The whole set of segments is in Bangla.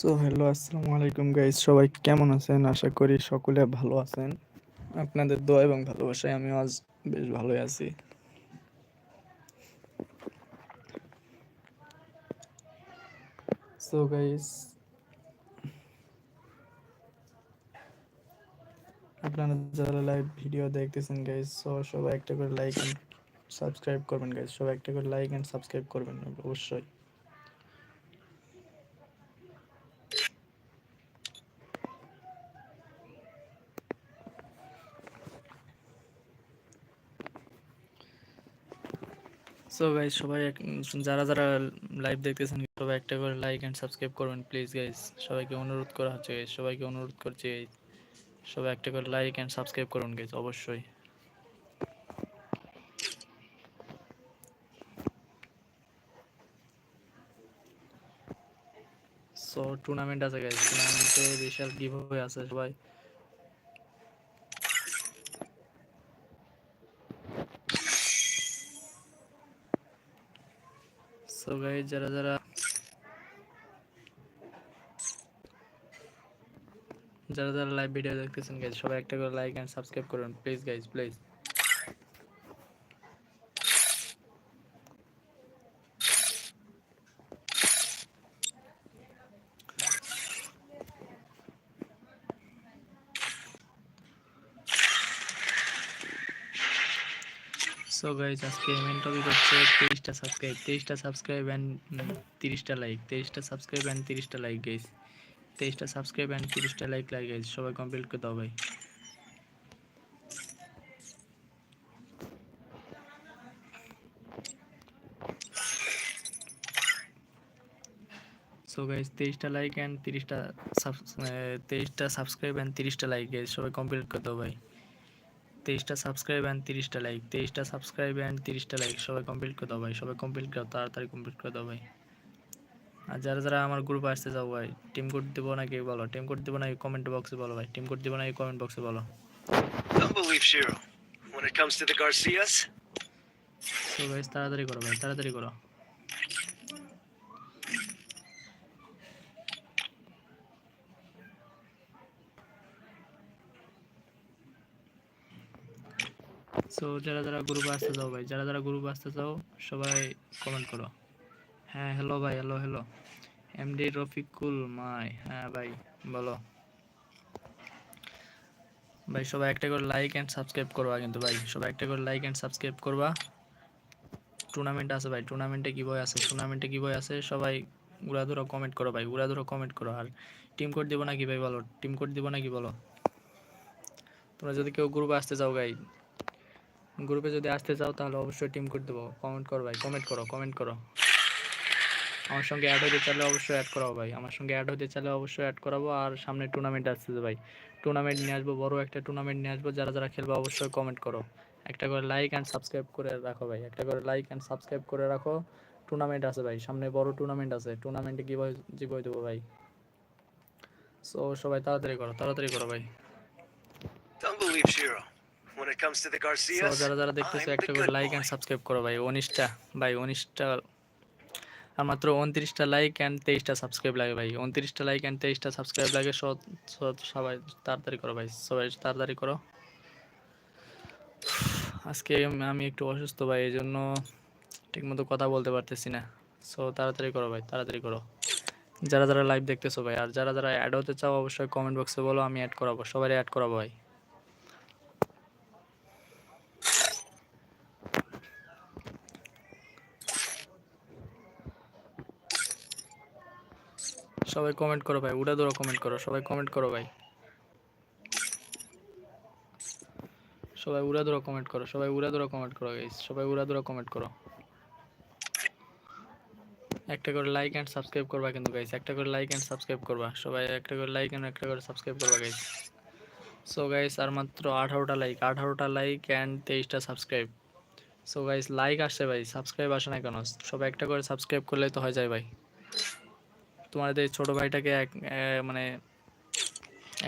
সো হ্যালো, আসসালামু আলাইকুম গাইস। সবাই কেমন আছেন? আশা করি সকলে ভালো আছেন। আপনাদের দোয়া এবং ভালোবাসায় আমি আজ বেশ ভালোই আছি। সো গাইস, আপনারা যারা লাইভ ভিডিও দেখতেছেন গাইস, সো সবাই একটা করে লাইক সাবস্ক্রাইব করবেন গাইস। সবাই একটা করে লাইক এন্ড সাবস্ক্রাইব করবেন অবশ্যই। সো গাইজ সবাই যারা যারা লাইভ দেখতেছেন, সবাই একটা করে লাইক এন্ড সাবস্ক্রাইব করবেন প্লিজ গাইজ সবাইকে অনুরোধ করা হচ্ছে সবাইকে অনুরোধ করছি। সবাই একটা করে লাইক এন্ড সাবস্ক্রাইব করুন গাইজ অবশ্যই। সো টুর্নামেন্ট আছে গাইজ টুর্নামেন্টে বিশাল গিভওয়ে আছে সবাই। সো গাইজ যারা যারা যারা যারা লাইভ ভিডিও দেখতেছেন গাইজ সবাই একটা করে লাইক এন্ড সাবস্ক্রাইব করুন please guys please so guys আজকে মেন টপিক হচ্ছে তেইশটা সাবস্ক্রাইব তেইশটা সাবস্ক্রাইব অ্যান্ড তিরিশটা লাইক তেইশটা সাবস্ক্রাইব অ্যান্ড তিরিশটা লাইক গাইজ তেইশটা সাবস্ক্রাইব অ্যান্ড তিরিশটা লাইক লাইক গাইজ সবাই কমপ্লিট করে দাও ভাই। সো গাইজ তেইশটা লাইক অ্যান্ড তিরিশটা তেইশটা সাবস্ক্রাইব অ্যান্ড তিরিশটা লাইক গাইজ সবাই কমপ্লিট করে দাও ভাই। তেইশটা সাবস্ক্রাইব অ্যান্ড তিরিশটা লাইক তেইশটা সাবস্ক্রাইব অ্যান্ড তিরিশটা লাইক সবাই কমপ্লিট করে দাও ভাই সবাই কমপ্লিট করো তাড়াতাড়ি কমপ্লিট করে দাও ভাই। আর যারা যারা আমার গ্রুপে আসতে চাও ভাই টিম কোড দেবো নাকি বলো? টিম কোড দেবো নাকি কমেন্ট বক্সে বলো ভাই? টিম কোড দেবো নাকি কমেন্ট বক্সে বলো? তাড়াতাড়ি করো ভাই তাড়াতাড়ি করো। সো যারা যারা গ্রুপে আসতে চাও ভাই, যারা যারা গ্রুপে আসতে চাও, সবাই কমেন্ট করো। হ্যাঁ হ্যালো ভাই হ্যালো হ্যালো এমডি রফিকুল মাই হ্যাঁ ভাই, বলো। ভাই, সবাই একটা করে লাইক এন্ড সাবস্ক্রাইব করবা কিন্তু ভাই, সবাই একটা করে লাইক এন্ড সাবস্ক্রাইব করবা। টুর্নামেন্ট আছে ভাই টুর্নামেন্টে কি বই আছে? টুর্নামেন্টে কি বই আছে? সবাই উড়াধুরা কমেন্ট করো ভাই উড়াধুরা কমেন্ট করো। আর টিম কোড দিব নাকি ভাই, বলো? টিম কোড দিব নাকি, বলো? তোমরা যদি কেউ গ্রুপে আসতে চাও গাই গ্রুপে যদি আসতে চাও, তাহলে অবশ্যই টিম কোড দেবো। কমেন্ট করো ভাই কমেন্ট করো কমেন্ট করো। আমার সঙ্গে অ্যাড হতে চাইলে অবশ্যই অ্যাড করাবো ভাই। আমার সঙ্গে অ্যাড হতে চাইলে অবশ্যই অ্যাড করাবো। আর সামনে টুর্নামেন্ট আসতেছে ভাই। টুর্নামেন্ট নিয়ে আসব, বড় একটা টুর্নামেন্ট নিয়ে আসব। যারা যারা খেলবে, অবশ্যই কমেন্ট করো। একটা করে লাইক অ্যান্ড সাবস্ক্রাইব করে রাখো ভাই। একটা করে লাইক অ্যান্ড সাবস্ক্রাইব করে রাখো। টুর্নামেন্ট আছে ভাই। সামনে বড় টুর্নামেন্ট আছে। টুর্নামেন্টে ভাই জীবই দেবো ভাই। সো সবাই তাড়াতাড়ি করো তাড়াতাড়ি করো ভাই। Don't believe Shiro. When it comes to the Garcias, যারা যারা দেখতেছো একটা করে লাইক. অ্যান্ড সাবস্ক্রাইব করো ভাই উনিশটা ভাই উনিশটা আর মাত্র উনত্রিশটা লাইক অ্যান্ড তেইশটা সাবস্ক্রাইব লাগে ভাই। উনত্রিশটা লাইক অ্যান্ড তেইশটা সাবস্ক্রাইব লাগে সব সব- সবাই তাড়াতাড়ি করো ভাই সবাই তাড়াতাড়ি করো। আজকে আমি- আমি একটু অসুস্থ ভাই এই জন্য ঠিকমতো কথা বলতে পারতেছি না। সো তাড়াতাড়ি করো ভাই তাড়াতাড়ি করো। যারা যারা লাইভ দেখতেছো ভাই আর যারা যারা অ্যাড হতে চাও অবশ্যই কমেন্ট বক্সে বলো আমি অ্যাড করাবো সবাই অ্যাড করাবো ভাই। সবাই কমেন্ট করো ভাই, উড়া ধরো কমেন্ট করো, সবাই কমেন্ট করো ভাই। সবাই উড়া ধরো কমেন্ট করো, সবাই উড়া ধরো কমেন্ট করো গাইস সবাই উড়া ধরো কমেন্ট করো। একটা করে লাইক অ্যান্ড সাবস্ক্রাইব করবা কিন্তু গাইস একটা করে লাইক অ্যান্ড সাবস্ক্রাইব করবা, সবাই একটা করে লাইক অ্যান্ড একটা করে সাবস্ক্রাইব করবা গাইস সো গাইস আর মাত্র আঠারোটা লাইক আঠারোটা লাইক অ্যান্ড তেইশটা সাবস্ক্রাইব সো গাইস লাইক আসছে ভাই সাবস্ক্রাইব আসে না কেন, সবাই একটা করে সাবস্ক্রাইব করলেই তো হয়ে যায় ভাই। তোমাদের ছোট ভাইটাকে এক মানে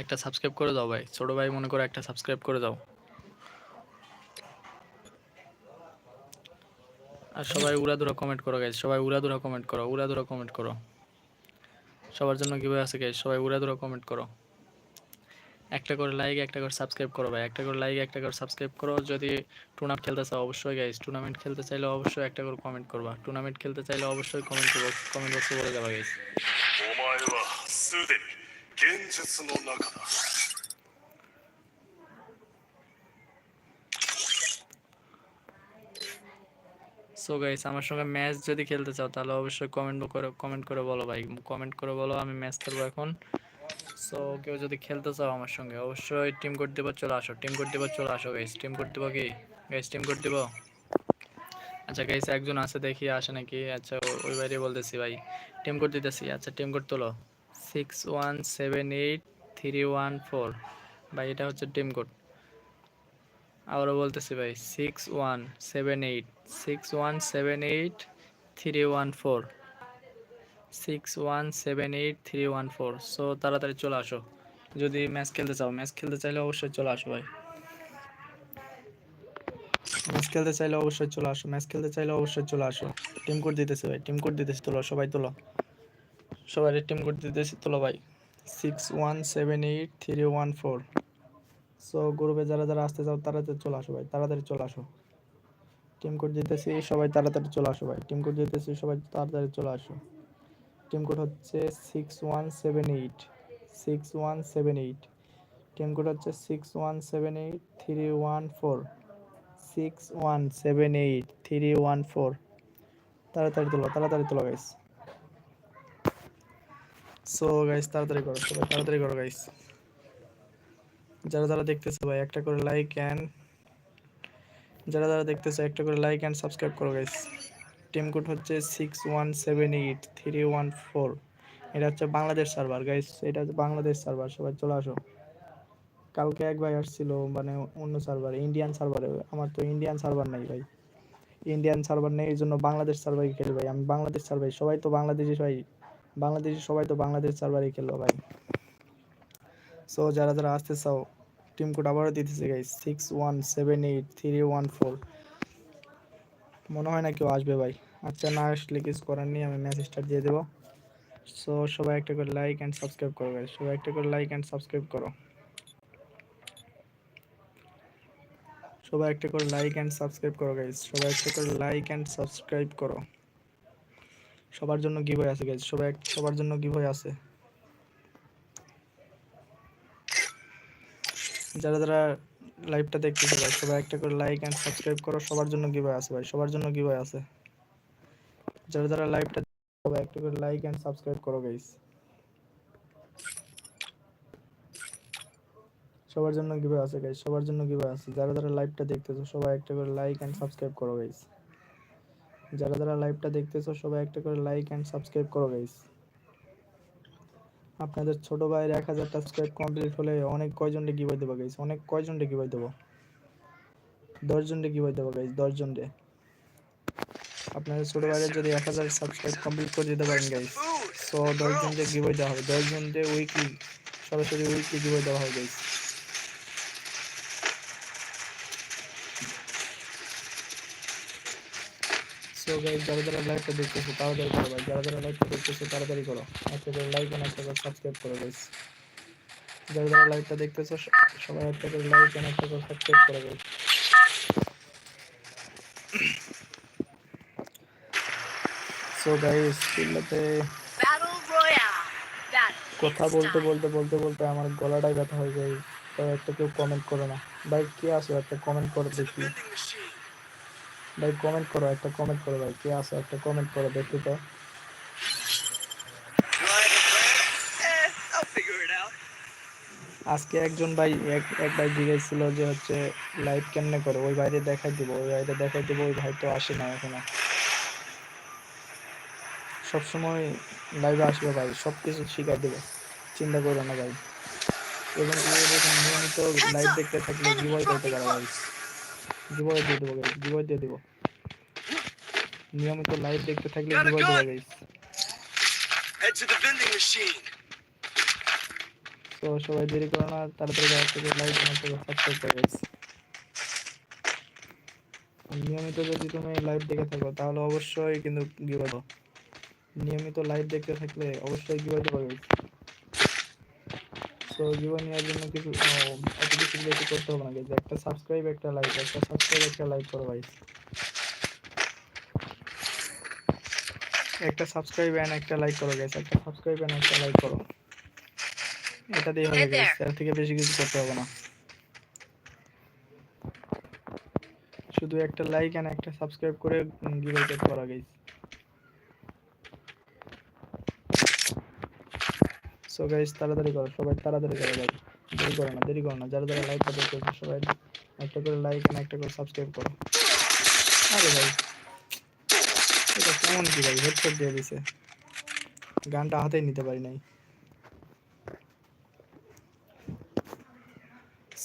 একটা সাবস্ক্রাইব করে দাও ভাই। ছোট ভাই মনে করো একটা সাবস্ক্রাইব করে দাও। আর সবাই উড়াধুরা কমেন্ট করো গাইজ সবাই উড়াধুরা কমেন্ট করো উড়াধুরা কমেন্ট করো। সবার জন্য কীভাবে আছে গাইজ সবাই উড়াধুরা কমেন্ট করো। একটা করে লাইক একটা করে সাবস্ক্রাইব করো ভাই। একটা করে লাইক একটা করে সাবস্ক্রাইব করো। যদি টুর্নামেন্ট খেলতে চাও, অবশ্যই গাইজ টুর্নামেন্ট খেলতে চাইলে অবশ্যই একটা করে কমেন্ট করবা। টুর্নামেন্ট খেলতে চাইলে অবশ্যই কমেন্ট করব কমেন্ট বক্সে বলে যাবা গাইজ すでに現実の中だ সো গাইস আমার সঙ্গে ম্যাচ যদি খেলতে চাও তাহলে অবশ্যই কমেন্ট করে কমেন্ট করে বলো ভাই কমেন্ট করে বলো আমি ম্যাচ খেলবো এখন সো কেউ যদি খেলতে চাও আমার সঙ্গে অবশ্যই টিম কোড দিব চলে আসো টিম কোড দিব চলে আসো গাইস টিম কোড দিব কি গাইস টিম কোড দিব আচ্ছা গাইস একজন আছে দেখি আসে নাকি আচ্ছা ও- ওই বাইরে বলতেছি ভাই টিম কোড দিতেছি আচ্ছা টিম কোড তোলো Six one seven eight three one four ভাই, এটা হচ্ছে টিম কোড। আবারও বলতেছি ভাই six one seven eight six one seven eight three one four six one seven eight three one four so তাড়াতাড়ি চলে আসো। যদি ম্যাচ খেলতে চাও, ম্যাচ খেলতে চাইলে অবশ্যই চলে আসো ভাই। ম্যাচ খেলতে চাইলে অবশ্যই চলে আসো, ম্যাচ খেলতে চাইলে অবশ্যই চলে আসো। টিম কোড দিতেছে ভাই, টিম কোড দিতেছে, তোলো, সবাই তোলো। সবাই টিম কোড দিতেছে, তোলো ভাই। Six one seven eight three one four so গ্রুপে যারা যারা আসতে চাও, তাড়াতাড়ি চলে আসো ভাই, তাড়াতাড়ি চলে আসো। টিম কোড দিতেছি, সবাই তাড়াতাড়ি চলে আসো ভাই। টিম কোড দিতেছি, সবাই তাড়াতাড়ি চলে আসো। টিম কোড হচ্ছে six one seven eight six one seven eight team code হচ্ছে six one seven eight three one four six one seven eight three one four তাড়াতাড়ি তোলো তাড়াতাড়ি তোলো গাইস সো গাইস তাড়াতাড়ি করো, সবাই তাড়াতাড়ি করো গাইস যারা যারা দেখতেছে ভাই, একটা করে লাইক অ্যান্ড যারা যারা দেখতেছে, একটা করে লাইক অ্যান্ড সাবস্ক্রাইব করো গাইস টিম কোড হচ্ছে six one seven eight three one four এটা হচ্ছে বাংলাদেশ সার্ভার গাইস এটা হচ্ছে বাংলাদেশ সার্ভার সবাই চলে আসো। কালকে এক ভাই আসছিল মানে অন্য সার্ভারে ইন্ডিয়ান সার্ভারে আমার তো ইন্ডিয়ান সার্ভার নাই ভাই। ইন্ডিয়ান সার্ভার নেই, এই জন্য বাংলাদেশ সার্ভারে খেলি ভাই। আমি বাংলাদেশ সার্ভার সবাই তো বাংলাদেশি ভাই। বাংলাদেশি সবাই তো বাংলাদেশ সার্ভারে খেলব ভাই। সো যারা যারা আসতে চাও টিম কোড আবারও দিতেছে guys six one seven eight three one four মনে হয় না কেউ আসবে ভাই আচ্ছা না আসলে কিছু করার নেই, আমি ম্যাচ স্টার্ট দিয়ে দেবো। সো সবাই একটা করে লাইক অ্যান্ড সাবস্ক্রাইব করো গাইস সবাই একটা করে লাইক অ্যান্ড সাবস্ক্রাইব করো। সবাই একটা করে লাইক অ্যান্ড সাবস্ক্রাইব করো গাইস সবাই একটা করে লাইক অ্যান্ড সাবস্ক্রাইব করো। সবার জন্য গিভওয়ে আছে গাইস সবাই, সবার জন্য গিভওয়ে আছে। যারা যারা লাইভটা দেখতেছে, ভাই, সবাই একটা করে লাইক অ্যান্ড সাবস্ক্রাইব করো। সবার জন্য গিভওয়ে আছে, ভাই, সবার জন্য গিভওয়ে আছে। যারা যারা লাইভটা সবাই একটা করে লাইক অ্যান্ড সাবস্ক্রাইব করো গাইস সবার জন্য গিভওয়ে আছে গাইস সবার জন্য গিভওয়ে আছে। যারা যারা লাইভটা দেখতেছো, সবাই একটা করে লাইক অ্যান্ড সাবস্ক্রাইব করো গাইস যারা যারা লাইভটা দেখতেছো, সবাই একটা করে লাইক অ্যান্ড সাবস্ক্রাইব করো গাইস আপনাদের ছোট ভাইয়ের এক হাজার সাবস্ক্রাইব কমপ্লিট হলে অনেক কয়জনকে গিভওয়ে দেবো গাইস অনেক কয়জনকে গিভওয়ে দেবো? দশজনকে গিভওয়ে দেবো গাইস দশজন দশজনকে। আপনাদের ছোট ভাইয়ের যদি এক হাজার সাবস্ক্রাইব কমপ্লিট করে দিতে পারেন গাইস সো দশজনকে গিভওয়ে দেওয়া হবে। দশজনকে উইকলি সরাসরি উইকলি গিভওয়ে দেওয়া হবে গাইস সো গাইস যারা যারা লাইভটা দেখতেছো তাড়াতাড়ি করো ভাই। যারা যারা লাইভটা দেখতেছো তাড়াতাড়ি করো। একটা করে লাইক এন্ড একটা করে সাবস্ক্রাইব করো গাইস যারা যারা লাইভটা দেখতেছো সবাই একটা করে লাইক এন্ড একটা করে সাবস্ক্রাইব করো গাইস সো গাইস ফিল্ডতে কথা বলতে বলতে বলতে বলতে আমার গলাটাই ব্যথা হয়ে যায়। তো একটা কেউ কমেন্ট করো না। ভাই কে আসো একটা কমেন্ট করে দেখি. ভাই কমেন্ট করো, একটা কমেন্ট করো ভাই, কে আসো একটা কমেন্ট করো, দেখি তো. আজকে একজন ভাই, এক এক ভাই জিজ্ঞেসছিল যে হচ্ছে লাইভ কেমনে করে ওই বাইরে দেখাই দিব, ওই বাইরে দেখাই দিব, ওই ভাই তো আসে না এখনও। সবসময় লাইভে আসবে ভাই সব কিছু শিখাই দেবে। চিন্তা করো না ভাই। এবং নিয়মিত লাইভ দেখতে থাকলে জীবয় করতে পারো ভাই। দিয়ে দেবো দিয়ে দেবো। নিয়মিত লাইভ দেখতে থাকলে দেবো. তো সবাই দেরি করো না তাড়াতাড়ি লাইভ সাবস্ক্রাইব করে। নিয়মিত যদি তুমি লাইভ দেখে থাকো তাহলে অবশ্যই কিন্তু নিয়মিত লাইভ দেখতে থাকলে অবশ্যই গিভাই দেবো গাইস সো গিভাই নেওয়ার জন্য কিছু এত কিছু বেশি করতে হবে না গাইস একটা সাবস্ক্রাইব একটা লাইক একটা সাবস্ক্রাইব একটা লাইক করো গাইস একটা সাবস্ক্রাইব এন্ড একটা লাইক করো গাইস একটা সাবস্ক্রাইব এন্ড একটা লাইক করো। এটা দিয়ে হবে Hey গাইস এর থেকে বেশি কিছু করতে হবে না। শুধু একটা লাইক এন্ড একটা সাবস্ক্রাইব করে গিভাই করতে পারো গাইস সো গাইস তাড়াতাড়ি করো, সবাই তাড়াতাড়ি করো ভাই দেরি করো না, দেরি করো না। যারা যারা লাইক করতে চাইছে সবাই একটা করে লাইক এন্ড একটা করে সাবস্ক্রাইব করো। আরে ভাই, এটা কেমন কি ভাই? হেডশট দিয়ে দিছে। গানটা হাতেই নিতে পারি নাই।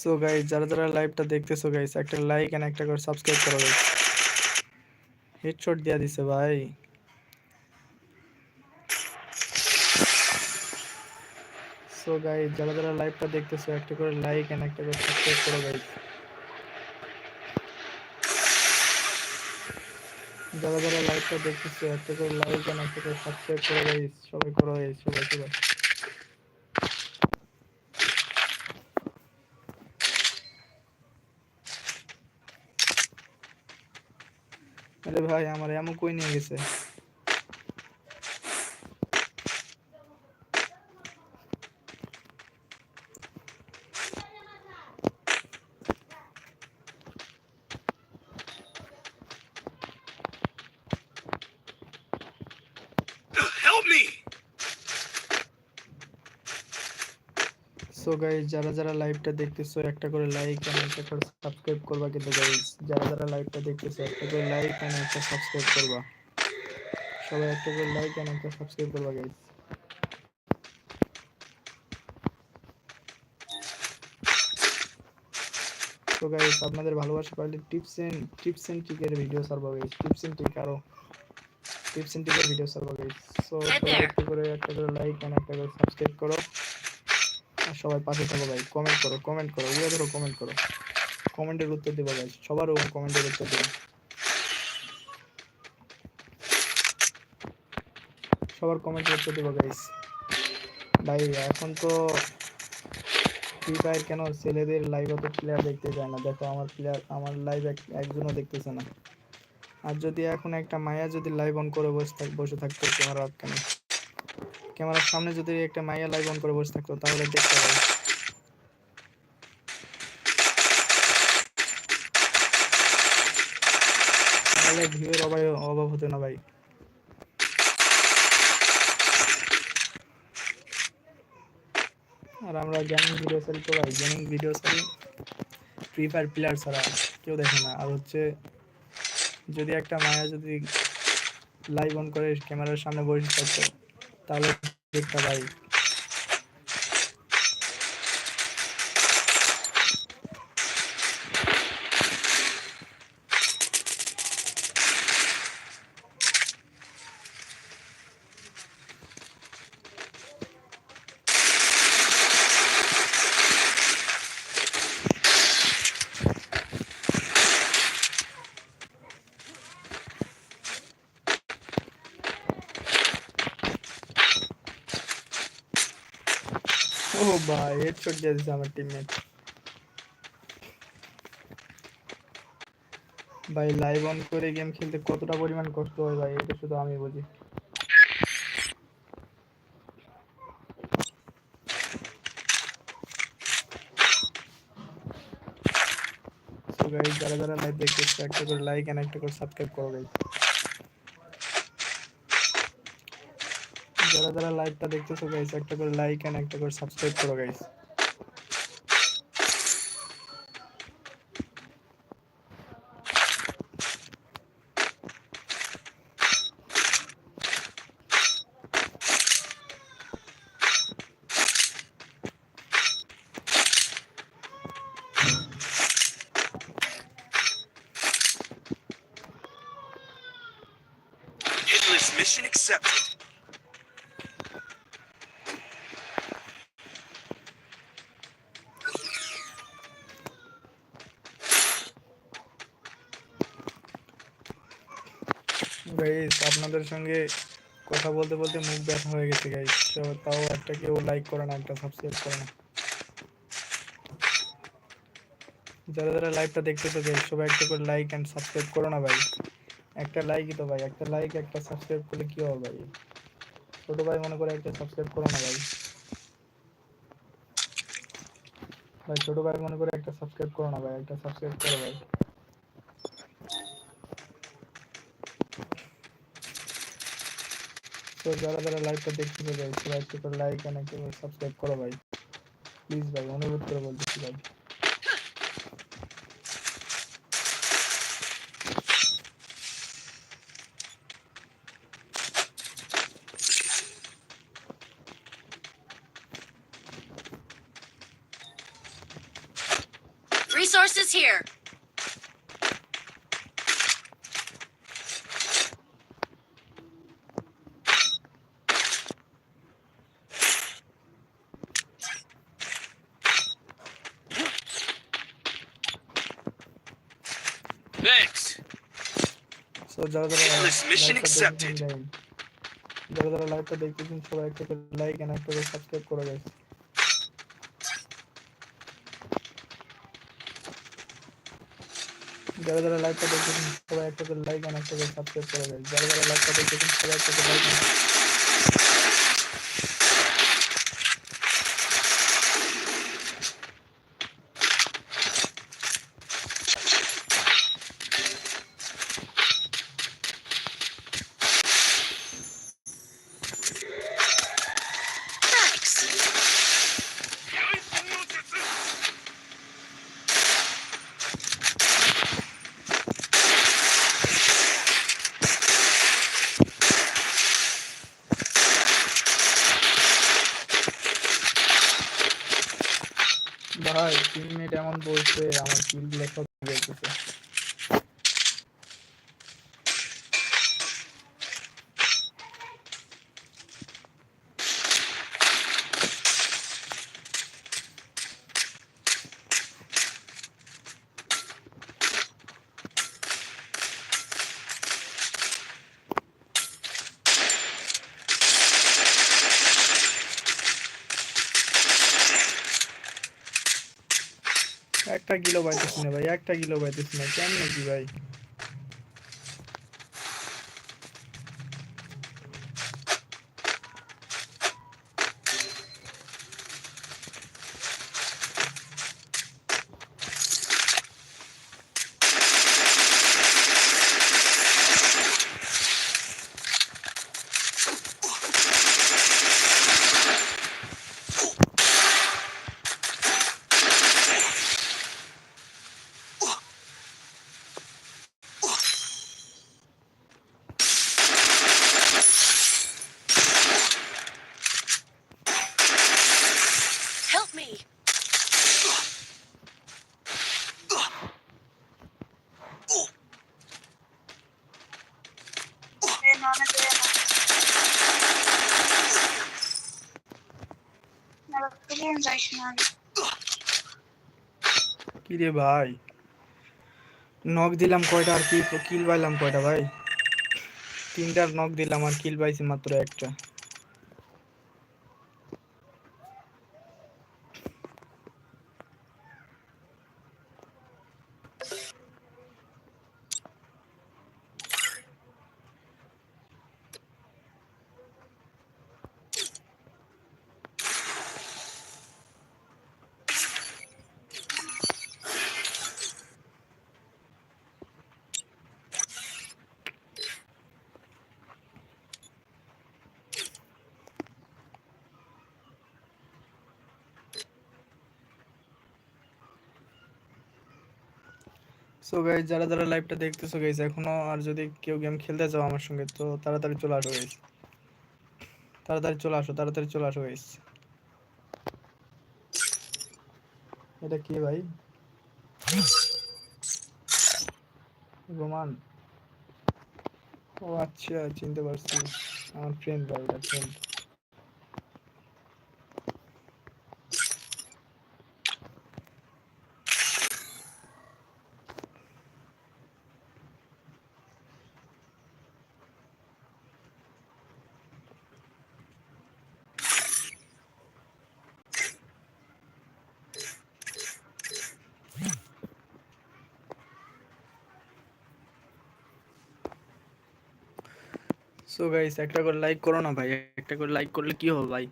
সো গাইস যারা যারা লাইভটা দেখতেছো গাইস একটা লাইক এন্ড একটা করে সাবস্ক্রাইব করো গাইস হেডশট দিয়া দিছে ভাই। সো গাইস যারা যারা লাইভটা দেখতেছো, একটা করে লাইক এন্ড একটা করে সাবস্ক্রাইব করো গাইস যারা যারা লাইভটা দেখতেছো, একটা করে লাইক এন্ড একটা করে সাবস্ক্রাইব করো গাইস সবাই করো গাইস সবাই সবাই আরে ভাই, আমার এমন কই নিয়ে গেছে Help me! সো গাইস যারা যারা লাইভটা দেখতেছো একটা করে লাইক এন্ড একটা করে সাবস্ক্রাইব করবা কিন্তু গাইস যারা যারা লাইভটা দেখতেছো একটা করে লাইক এন্ড একটা সাবস্ক্রাইব করবা। সবাই একটা করে লাইক এন্ড একটা সাবস্ক্রাইব করবা গাইস তো গাইস আপনাদের ভালোবাসা পাইলে টিপস এন্ড টিপস এন্ড ট্রিকের ভিডিও সারবো গাইস টিপস এন্ড ট্রিক আরও টিপস এন্ড ট্রিকের ভিডিও সারবো গাইস সো. একটা করে একটা করে লাইক এন্ড একটা করে সাবস্ক্রাইব করো। আর সবাই পাশে থাকো ভাই। কমেন্ট করো কমেন্ট করো উড়ে ধরো কমেন্ট করো। কমেন্টের উত্তর দেবো গাইস সবারও কমেন্টের উত্তর দেবো। সবার কমেন্টের উত্তর দেবো গাইস ভাই, এখন তো ফ্রি ফায়ার কেন ছেলেদের লাইভ অত প্লেয়ার দেখতে যায় না? দেখো আমার প্লেয়ার আমার লাইভ একজনও দেখতেছে না। আর যদি এখন একটা মায়া যদি লাইভ অন করে বসে থাক, বসে থাকতো ক্যামেরা কেন? ক্যামেরার সামনে যদি একটা মাইয়া লাইভ অন করে বসে থাকতো, তাহলে দেখতে পাই তাহলে ভিউয়ের অভাব অভাব হতো না ভাই। আর আমরা গেমিং ভিডিও সারি তো ভাই। গেমিং ভিডিও সারি ফ্রি ফায়ার প্লেয়ার ছাড়া কেউ দেখে না। আর হচ্ছে, যদি একটা মায়া যদি লাইভ অন করে ক্যামেরার সামনে বসে থাকতো, তাহলে দেখতে ভাই হেডশট দিয়ে দিছে আমার টিমমেট ভাই লাইভ অন করে গেম খেলতে কতটা পরিমাণ কষ্ট হয় ভাই, এটা শুধু আমি বুঝি। যারা যারা লাইভ দেখতেছো, একটা করে লাইক এন্ড একটা করে সাবস্ক্রাইব করো গাইস যারা যারা লাইভটা দেখতেছো গাইস একটা করে লাইক এন্ড একটা করে সাবস্ক্রাইব করো guys Hitless mission accepted. Guys আপনাদের সঙ্গে কথা বলতে বলতে মুখ ব্যথা হয়ে গেছে গাইস তাও একটা কেউ লাইক করে না, একটা সাবস্ক্রাইব করে না। যারা যারা লাইভটা দেখতেছো গাইস সবাই একটা করে লাইক এন্ড সাবস্ক্রাইব করো না, ভাই। একটা লাইকই তো, ভাই, একটা লাইক একটা সাবস্ক্রাইব করলে কি হবে, ভাই? ছোট ভাই মনে করে একটা সাবস্ক্রাইব করো না, ভাই। ভাই, ছোট ভাই মনে করে একটা সাবস্ক্রাইব করো না, ভাই, একটা সাবস্ক্রাইব করো, ভাই। তো যারা যারা লাইভটা দেখতেছে ভাই একটু করে লাইক এনে সাবস্ক্রাইব করো ভাই। প্লিজ ভাই, অনুরোধ করে বলতেছি ভাই। যারা যারা লাইভটা দেখতেছেন সবাই একটা করে লাইক এন্ড একটা করে সাবস্ক্রাইব করে গাইস যারা যারা লাইভটা দেখতেছেন সবাই একটা করে লাইক এন্ড একটা করে সাবস্ক্রাইব করে গাইস যারা যারা লাইভটা দেখতেছেন সবাই একটা করে লাইক কিলো পাইতেছি না ভাই একটা কিলো পাইতেছি না। কেন নাকি ভাই Help me. কি রে ভাই। নক দিলাম কয়টা আর কি? কিল পাইলাম কয়টা ভাই? তিনটার নক দিলাম আর কিল পাইছি মাত্র একটা। সো গাইজ যারা যারা লাইভটা দেখতেছো গাইজ এখনও আর যদি কেউ গেম খেলতে চাও আমার সঙ্গে, তো তাড়াতাড়ি চলে আসো গাইজ তাড়াতাড়ি চলে আসো, তাড়াতাড়ি চলে আসো গাইজ এটা কি ভাই? রোমান। ও আচ্ছা চিনতে পারছি। আমার ফ্রেন্ড ভাই, এটা ফ্রেন্ড সো গাইস একটা করে লাইক করো না ভাই একটা করে লাইক করলে কি হবে ভাই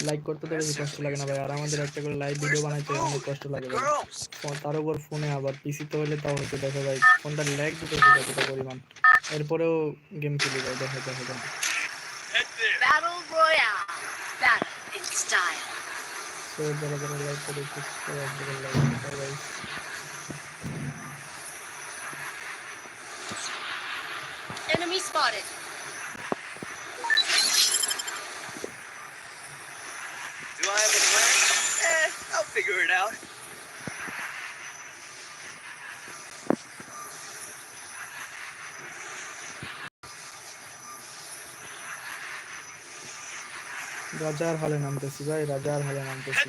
লাইক করতে তো বেশি কষ্ট লাগে না ভাই আর আমাদের একটা করে লাইভ ভিডিও বানাইতে অনেক কষ্ট লাগে ভাই! তার উপর ফোনে আবার পিসিতে হলে তাও হচ্ছে দেখো ভাই ফোনটা ল্যাগ দিতে কতটা পরিমাণ এরপরেও গেম খেলি ভাই দেখো দেখো দেখো Head there. In style. So যারা যারা লাইক করে লাইক করো ভাই Enemy spotted. Do I have a plan? Eh, I'll figure it out. রাজার হলে নামতেছি ভাই রাজার হলে নামতেছি।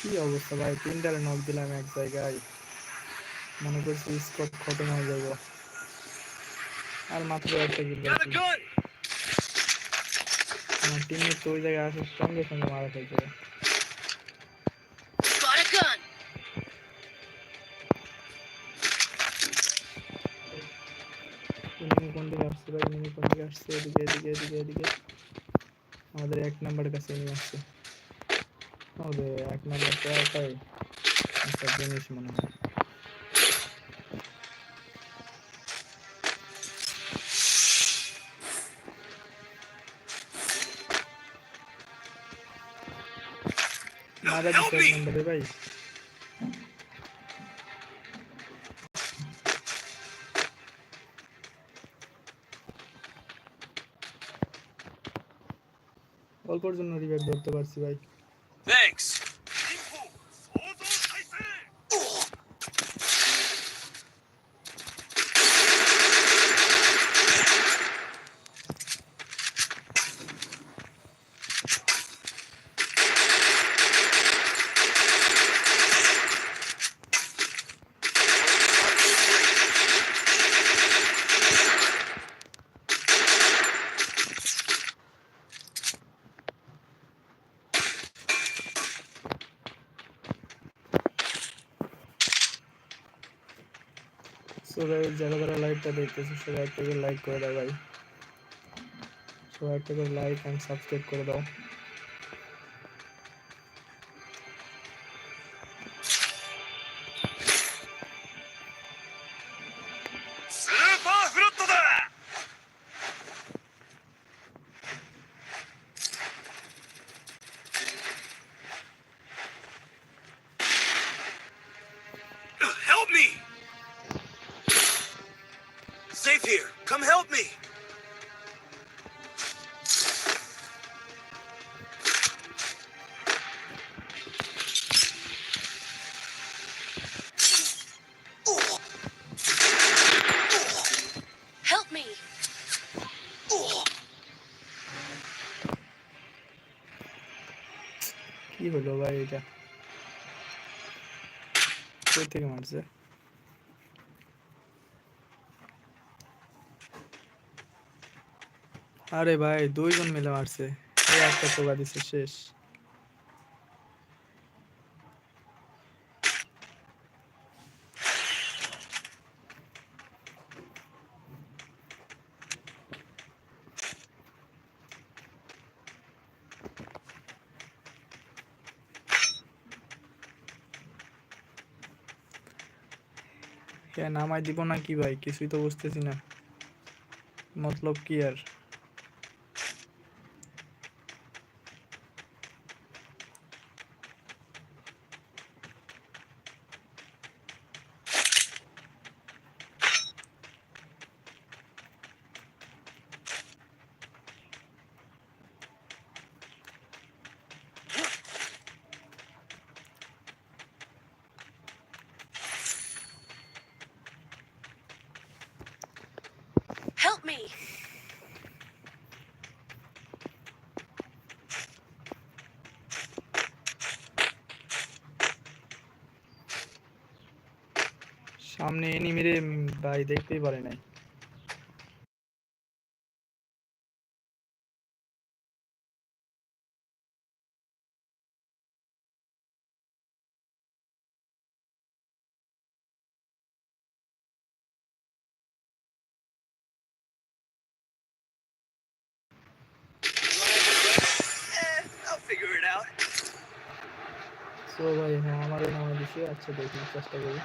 কি অবস্থা ভাই তিনটারে নক দিলাম এক জায়গায় মনে করছি স্কোপ খতম হয়ে যাইব আর মাত্র একটা gun! আমার টিমে তো ওই জায়গায় আসার সঙ্গে সঙ্গে মারা. এনিমি কোন দিকে আসছে ভাই এনিমি কোন দিকে আসছে এদিকে এদিকে এদিকে এদিকে। আমাদের এক নাম্বারের কাছে এনিমি আসছে। আমাদের এক নাম্বার একাই। জিনিস মনে হয়। মারা এক নাম্বারে ভাই। অল্পর জন্য রিভাইভ ধরতে পারছি ভাই। গাইস যারা যারা লাইভটা দেখতেছে, সবাই একটা করে লাইক করে দাও ভাই। সবাই একটা করে লাইক এন্ড সাবস্ক্রাইব করে দাও। কি হলো ভাই এটা? কই থেকে মারছে? আরে ভাই, দুইজন মিলে মারছে। এই একটা টোকা দিছে, শেষ। নামাই দিব না কি ভাই? কিছুই তো বুঝতেছি না। মতলব কি আর? Help me. সামনে এনিমিরে ভাই দেখতেই পারে নাই তো ভাই হ্যাঁ আমারও নামে দিছি আচ্ছা দেখি চেষ্টা করি।